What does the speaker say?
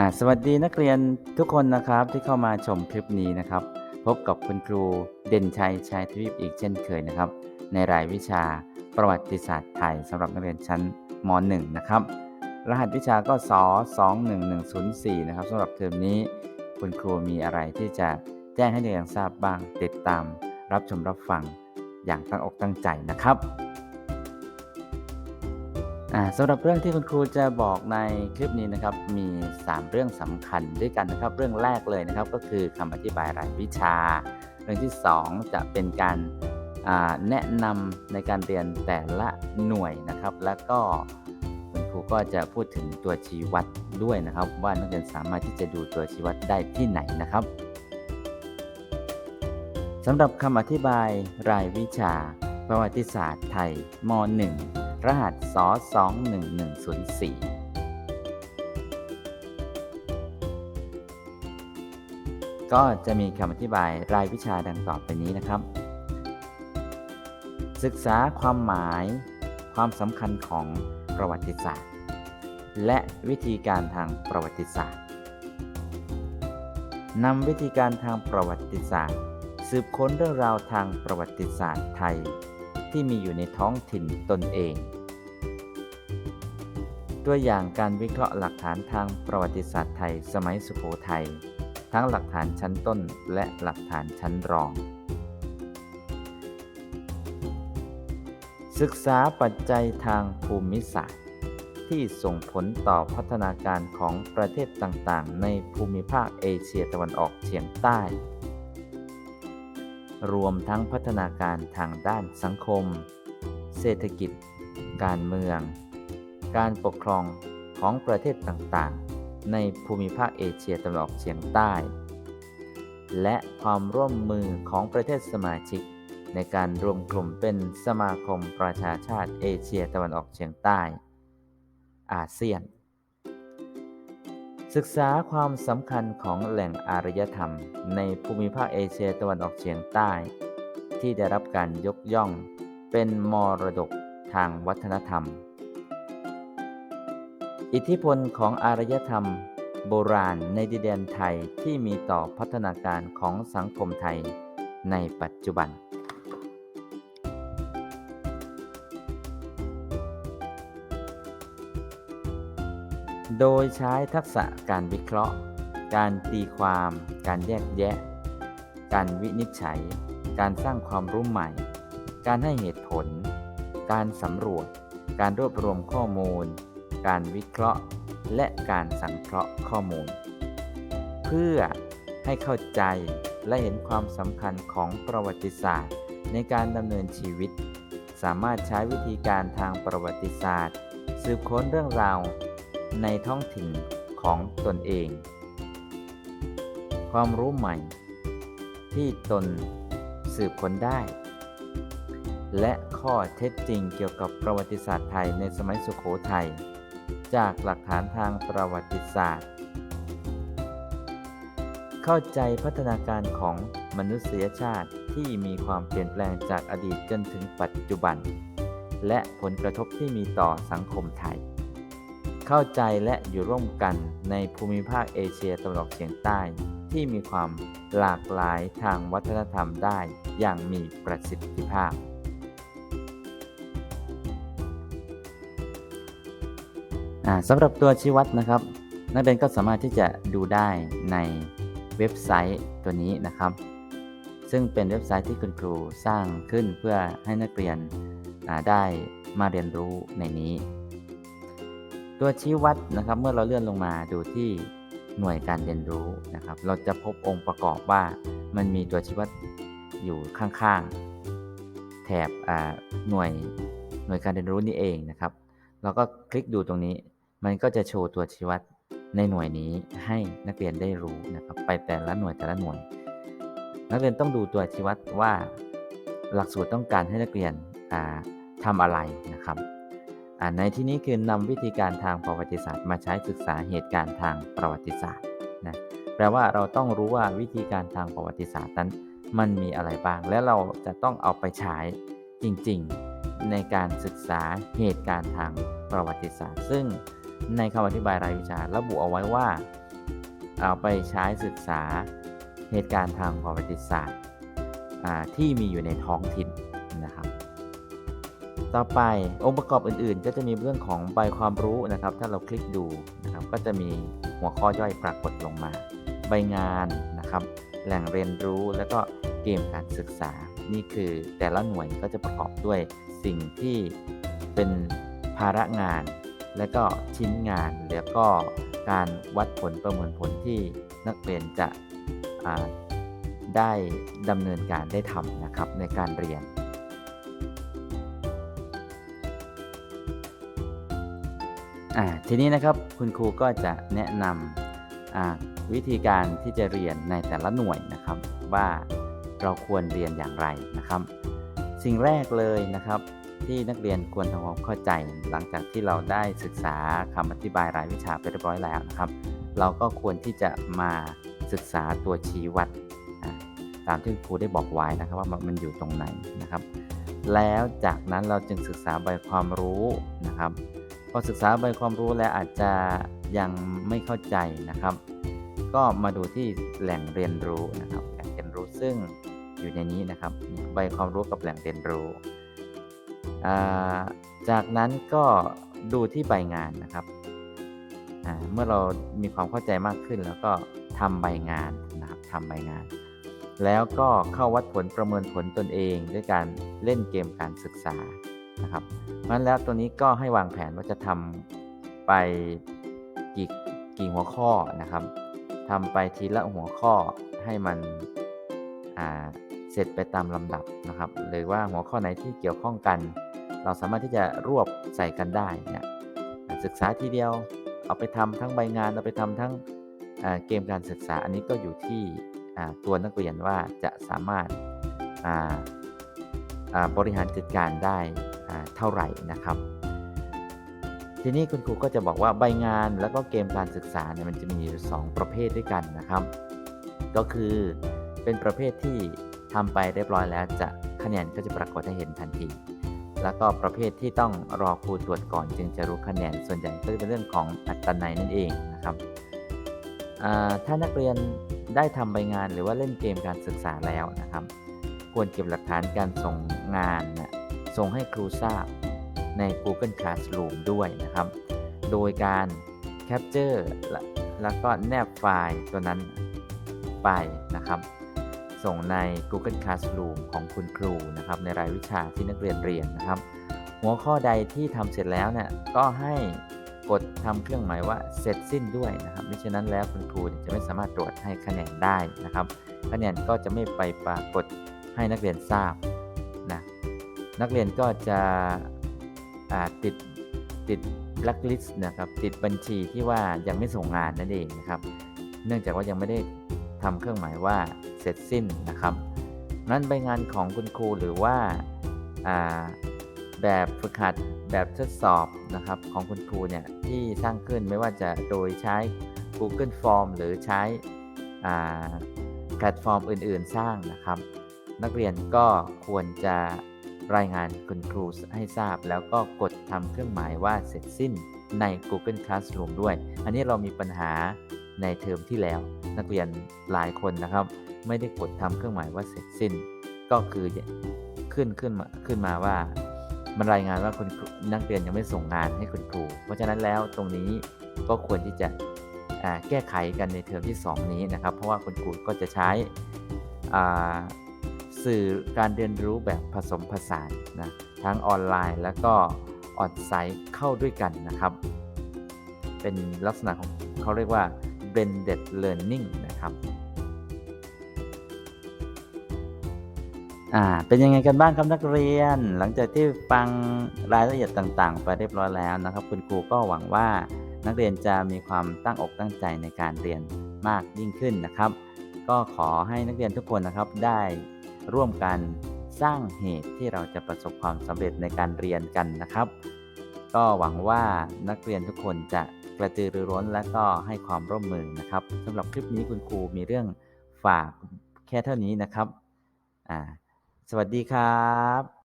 อ่าสวัสดีนักเรียนทุกคนนะครับที่เข้ามาชมคลิปนี้นะครับ พบกับคุณครูเด่นชัยชัยทวีปอีกเช่นเคยนะครับ ในรายวิชาประวัติศาสตร์ไทยสำหรับนักเรียนชั้นม .1 นะครับ รหัสวิชาก็ส21104 นะครับสำหรับเทอมนี้คุณครูมีอะไรที่จะแจ้งให้นักเรียนทราบบ้างติดตาม รับชมรับฟังอย่างตั้งอกตั้งใจนะครับ สำหรับเรื่องที่คุณครูจะบอกในคลิปนี้นะครับ มี 3 เรื่องสำคัญด้วยกันนะครับ เรื่องแรกเลยนะครับ ก็คือคำอธิบายรายวิชา เรื่องที่ 2 จะเป็นการแนะนำในการเรียนแต่ละหน่วยนะครับ แล้วก็คุณครูก็จะพูดถึงตัวชี้วัดด้วยนะครับ ว่านักเรียนสามารถที่จะดูตัวชี้วัดได้ที่ไหนนะครับสำหรับคำอธิบายรายวิชา ประวัติศาสตร์ไทยม .1 รหัสสอ21104ก็จะมีคำอธิบายรายวิชาดังต่อไปนี้นะครับ ศึกษาความหมาย ความสำคัญของประวัติศาสตร์ และวิธีการทางประวัติศาสตร์นำวิธีการทางประวัติศาสตร์ สืบค้นเรื่องราวทางประวัติศาสตร์ไทย ที่มีอยู่ในท้องถิ่นตนเอง ตัวอย่างการวิเคราะห์หลักฐานทางประวัติศาสตร์ไทยสมัยสุโขทัยทั้งหลักฐานชั้นต้นและหลักฐานชั้นรอง ศึกษาปัจจัยทางภูมิศาสตร์ ที่ส่งผลต่อพัฒนาการของประเทศต่างๆ ในภูมิภาคเอเชียตะวันออกเฉียงใต้ รวมทั้งพัฒนาการทางด้านสังคม เศรษฐกิจ การเมือง การปกครองของประเทศต่างๆ ในภูมิภาคเอเชียตะวันออกเฉียงใต้ และความร่วมมือของประเทศสมาชิก ในการรวมกลุ่มเป็นสมาคมประชาชาติเอเชียตะวันออกเฉียงใต้ อาเซียน ศึกษาความสำคัญของแหล่งอารยธรรม ในภูมิภาคเอเชียตะวันออกเฉียงใต้ ที่ได้รับการยกย่อง เป็นมรดกทางวัฒนธรรม อิทธิพลของอารยธรรม โบราณในดินแดนไทยที่มีต่อพัฒนาการของสังคมไทยในปัจจุบัน โดยใช้ทักษะการวิเคราะห์ การตีความ การแยกแยะ การวินิจฉัย การสร้างความรู้ใหม่ การให้เหตุผล การสำรวจ การรวบรวมข้อมูล การวิเคราะห์ และการสังเคราะห์ข้อมูล เพื่อให้เข้าใจและเห็นความสำคัญของประวัติศาสตร์ ในการดำเนินชีวิต สามารถใช้วิธีการทางประวัติศาสตร์ สืบค้นเรื่องราว ในท้องถิ่นของตนเอง ความรู้ใหม่ ที่ตนสืบค้นได้ และข้อเท็จจริงเกี่ยวกับประวัติศาสตร์ไทยในสมัยสุขโขทัยจากหลักฐานทางประวัติศาสตร์ เข้าใจพัฒนาการของมนุษยชาติที่มีความเปลี่ยนแปลงจากอดีตจนถึงปัจจุบัน และผลกระทบที่มีต่อสังคมไทย เข้าใจและอยู่ร่วมกันในภูมิภาคเอเชียตะวันออกเฉียงใต้ ที่มีความหลากหลายทางวัฒนธรรมได้อย่างมีประสิทธิภาพ สำหรับตัวชี้วัดนะครับ นักเรียนก็สามารถที่จะดูได้ในเว็บไซต์ตัวนี้นะครับ ซึ่งเป็นเว็บไซต์ที่คุณครูสร้างขึ้นเพื่อให้นักเรียนได้มาเรียนรู้ในนี้ ตัวชี้วัดนะครับ เมื่อเราเลื่อนลงมาดูที่หน่วยการเรียนรู้นะครับ เราจะพบองค์ประกอบว่ามันมีตัวชี้วัดอยู่ข้างๆ แถบหน่วยหน่วยการเรียนรู้นี่เองนะครับ เราก็คลิกดูตรงนี้ มันก็จะโชว์ตัวชี้วัดในหน่วยนี้ให้นักเรียนได้รู้นะครับ ไปแต่ละหน่วยแต่ละหน่วย นักเรียนต้องดูตัวชี้วัดว่า หลักสูตรต้องการให้นักเรียนอ่าทำอะไรนะครับ อ่าในที่นี้คือนำวิธีการทางประวัติศาสตร์ มาใช้ศึกษาเหตุการณ์ทางประวัติศาสตร์นะแปลว่าเราต้องรู้ว่าวิธีการทางประวัติศาสตร์นั้น มันมีอะไรบ้าง และเราจะต้องเอาไปใช้จริงๆ ในการศึกษาเหตุการณ์ทางประวัติศาสตร์ ซึ่งในคำอธิบายรายวิชาระบุเอาไว้ว่า เอาไปใช้ศึกษาเหตุการณ์ทางประวัติศาสตร์ที่มีอยู่ในท้องถิ่นนะครับ ต่อไปองค์ประกอบอื่นๆ ก็จะมีเรื่องของใบความรู้นะครับ ถ้าเราคลิกดูนะครับก็จะมีหัวข้อย่อยปรากฏลงมา ใบงานนะครับ แหล่งเรียนรู้แล้วก็เกมการศึกษา นี่คือแต่ละหน่วยก็จะประกอบด้วยสิ่งที่เป็นภาระงาน และก็ชิ้นงาน แล้วก็การวัดผลประเมินผลที่นักเรียนจะได้ดำเนินการได้ทำนะครับในการเรียน อ่าทีนี้นะครับคุณครูก็จะแนะนำอ่าวิธีการที่จะเรียนในแต่ละหน่วยนะครับ ว่าเราควรเรียนอย่างไรนะครับ สิ่งแรกเลยนะครับที่นักเรียนควรทำความเข้าใจ หลังจากที่เราได้ศึกษาคำอธิบายรายวิชาไปเรียบร้อยแล้วนะครับ เราก็ควรที่จะมาศึกษาตัวชี้วัดตามที่ครูได้บอกไว้นะครับว่ามันอยู่ตรงไหนนะครับ แล้วจากนั้นเราจึงศึกษาใบความรู้นะครับ พอศึกษาใบความรู้แล้วอาจจะยังไม่เข้าใจนะครับ ก็มาดูที่แหล่งเรียนรู้นะครับ แหล่งเรียนรู้ซึ่งอยู่ในนี้นะครับ ใบความรู้กับแหล่งเรียนรู้ จากนั้นก็ดูที่ใบงานนะครับ เมื่อเรามีความเข้าใจมากขึ้น แล้วก็ทำใบงานนะครับทำใบงาน แล้วก็เข้าวัดผลประเมินผลตนเอง ด้วยการเล่นเกมการศึกษา นะครับเพราะฉะนั้นแล้วตัวนี้ก็ให้วางแผนว่าจะทำไปกี่กี่หัวข้อนะครับทำไปทีละหัวข้อให้มันอ่าเสร็จไปตามลำดับนะครับหรือว่าหัวข้อไหนที่เกี่ยวข้องกัน เราสามารถที่จะรวบใส่กันได้เนี่ยศึกษาทีเดียวเอาไปทำทั้งใบงานเอาไปทำทั้งเกมการศึกษาอันนี้ก็อยู่ที่ตัวนักเรียนว่าจะสามารถบริหารจัดการได้ เท่าไหร่นะครับ ทีนี้คุณครูก็จะบอกว่าใบงานแล้วก็เกมการศึกษาเนี่ยมันจะมีอยู่สองประเภทด้วยกันนะครับ ก็คือเป็นประเภทที่ทำไปเรียบร้อยแล้วจะคะแนนก็จะปรากฏให้เห็นทันที แล้วก็ประเภทที่ต้องรอครูตรวจก่อนจึงจะรู้คะแนน ส่วนใหญ่ก็จะเป็นเรื่องของอัตนัยนั่นเองนะครับ ถ้านักเรียนได้ทำใบงานหรือว่าเล่นเกมการศึกษาแล้วนะครับ ควรเก็บหลักฐานการส่งงานนะ ส่งให้ครูทราบใน Google Classroom ด้วยนะครับ โดยการ Capture และแล้วก็แนบไฟล์ตัวนั้นไปนะครับ ส่งใน Google Classroom ของคุณครูนะครับ ในรายวิชาที่นักเรียนเรียนนะครับ หัวข้อใดที่ทำเสร็จแล้วเนี่ยก็ให้กดทำเครื่องหมายว่าเสร็จสิ้นด้วยนะครับมิฉะนั้นแล้วคุณครูจะไม่สามารถตรวจให้คะแนนได้นะครับ คะแนนก็จะไม่ไปปรากฏให้นักเรียนทราบ นักเรียนก็จะติดติด blacklist นะครับติดบัญชีที่ว่ายังไม่ส่งงานนั่นเองนะครับ เนื่องจากว่ายังไม่ได้ทำเครื่องหมายว่าเสร็จสิ้นนะครับนั้นใบงานของคุณครูหรือว่าาแบบฝึกหัดแบบทดสอบนะครับของคุณครูเนี่ยที่สร้างขึ้นไม่ว่าจะโดยใช้ Google Form หรือใช้แพลตฟอร์มอื่น ๆ สร้างนะครับ นักเรียนก็ควรจะ รายงานคุณครูให้ทราบ แล้วก็กดทำเครื่องหมายว่าเสร็จสิ้นใน Google Classroom ด้วย อันนี้เรามีปัญหาในเทอมที่แล้ว นักเรียนหลายคนนะครับ ไม่ได้กดทำเครื่องหมายว่าเสร็จสิ้น ก็คือขึ้นขึ้นมาขึ้นมาว่า มันรายงานว่าคุณนักเรียนยังไม่ส่งงานให้คุณครู เพราะฉะนั้นแล้วตรงนี้ก็ควรที่จะแก้ไขกันในเทอมที่ 2 นี้นะครับ เพราะว่าคุณครูก็จะใช้ สื่อการเรียนรู้แบบผสมผสานนะทั้งออนไลน์แล้วก็ออนไซต์เข้าด้วยกันนะครับ เป็นลักษณะของเขาเรียกว่า blended learning นะครับอ่าเป็นยังไงกันบ้างครับนักเรียน หลังจากที่ฟังรายละเอียดต่าง ๆ ไปเรียบร้อยแล้วนะครับ คุณครูก็หวังว่านักเรียนจะมีความตั้งอกตั้งใจในการเรียนมากยิ่งขึ้นนะครับ ก็ขอให้นักเรียนทุกคนนะครับได้ร่วมกันสร้างเหตุที่เราจะประสบความสำเร็จในการเรียนกันนะครับ ก็หวังว่านักเรียนทุกคนจะกระตือรือร้นและก็ให้ความร่วมมือนะครับสำหรับคลิปนี้คุณครูมีเรื่องฝากแค่เท่านี้นะครับ อ่า สวัสดีครับ